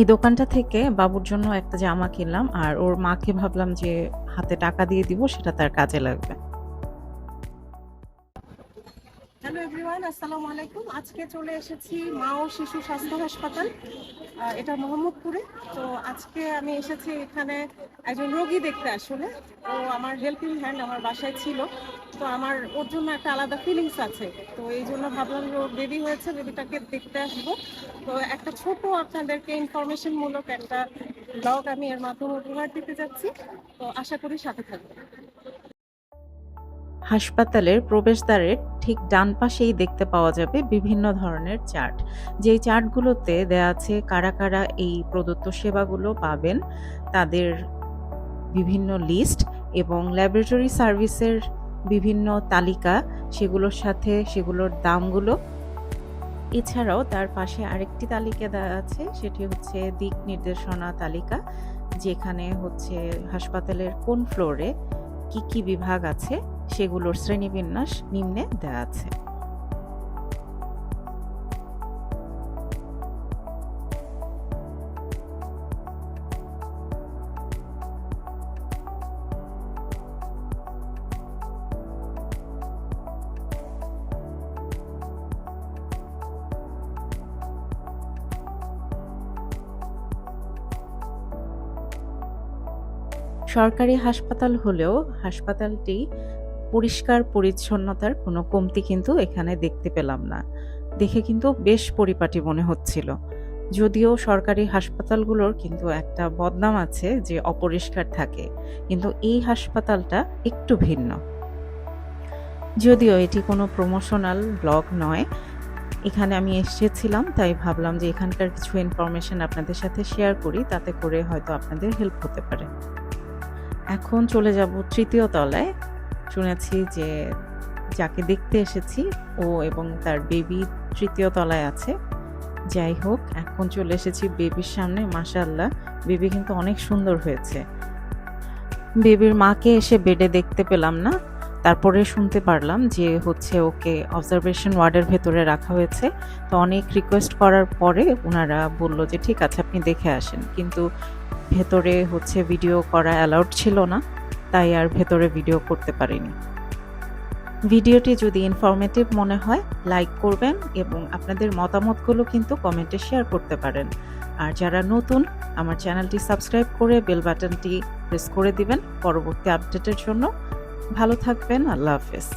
এই দোকানটা থেকে বাবুর জন্য একটা জামা কিনলাম, আর ওর মাকে ভাবলাম যে হাতে টাকা দিয়ে দিব, সেটা তার কাজে লাগবে। হ্যালো এভরিওয়ান, আসসালামু আলাইকুম। আজকে চলে এসেছি মা ও শিশু স্বাস্থ্য হাসপাতাল এটা মোহাম্মদপুরে। তো আজকে আমি এসেছি এখানে একজন রোগী দেখতে আসলে। ও আমার হেল্পিং হ্যান্ড আমার বাসায় ছিল। তো আমার, ওর জন্য একটা আলাদা ফিলিংস আছে। তো এই জন্য ভাবলাম যে ওর বেবি হয়েছে বেবিটাকে দেখতে আসব। তো একটা ছোট আপনাদেরকে ইনফরমেশন মূলক একটা ব্লগ আমি এর মাধ্যমে উপহার দিতে যাচ্ছি। তো আশা করি সাথে থাকবে হাসপাতালের প্রবেশদ্বারের ঠিক ডান পাশেই দেখতে পাওয়া যাবে বিভিন্ন ধরনের চার্ট। যেই চার্টগুলোতে দেয়া আছে কারা কারা এই প্রদত্ত সেবাগুলো পাবেন, তাদের বিভিন্ন লিস্ট এবং ল্যাবরেটরি সার্ভিসের বিভিন্ন তালিকা, সেগুলোর সাথে সেগুলোর দামগুলো। এছাড়াও তার পাশে আরেকটি তালিকা দেওয়া আছে, সেটি হচ্ছে দিক নির্দেশনা তালিকা, যেখানে হচ্ছে হাসপাতালের কোন ফ্লোরে কি কি বিভাগ আছে, সেগুলোর শ্রেণীবিন্যাস নিম্নে দেওয়া আছে। সরকারি হাসপাতাল হলেও হাসপাতালটি পরিষ্কার পরিচ্ছন্নতার কোনো কমতি কিন্তু এখানে দেখতে পেলাম না। দেখে কিন্তু বেশ পরিপাটি মনে হচ্ছিল। যদিও সরকারি হাসপাতালগুলোর কিন্তু একটা বদনাম আছে যে অপরিষ্কার থাকে, কিন্তু এই হাসপাতালটা একটু ভিন্ন। যদিও এটি কোনো প্রমোশনাল ব্লগ নয়, এখানে আমি এসেছিলাম, তাই ভাবলাম যে এখানকার কিছু ইনফরমেশন আপনাদের সাথে শেয়ার করি, তাতে করে হয়তো আপনাদের হেল্প হতে পারে। এখন চলে যাব তৃতীয় তলায়। শুনেছি যে যাকে দেখতে এসেছি, ও এবং তার বেবি তৃতীয় তলায় আছে। যাই হোক, এখন চলে এসেছি বেবির সামনে মাশাল্লাহ বেবি কিন্তু অনেক সুন্দর হয়েছে। বেবির মাকে এসে বেডে দেখতে পেলাম না। তারপরে শুনতে পারলাম যে হচ্ছে ওকে অবজারভেশন ওয়ার্ডের ভেতরে রাখা হয়েছে। তো অনেক রিকোয়েস্ট করার পরে ওনারা বলল যে, ঠিক আছে, আপনি দেখে আসেন। কিন্তু ভেতরে হচ্ছে ভিডিও করা অ্যালাউড ছিল না, তাই আর ভেতরে ভিডিও করতে পারিনি। ভিডিওটি যদি ইনফরমেটিভ মনে হয় লাইক করবেন এবং আপনাদের মতামতগুলো কিন্তু কমেন্টে শেয়ার করতে পারেন। আর যারা নতুন, আমার চ্যানেলটি সাবস্ক্রাইব করে বেল বাটনটি প্রেস করে দিবেন পরবর্তী আপডেটের জন্য। ভালো থাকবেন, আল্লাহ হাফেজ।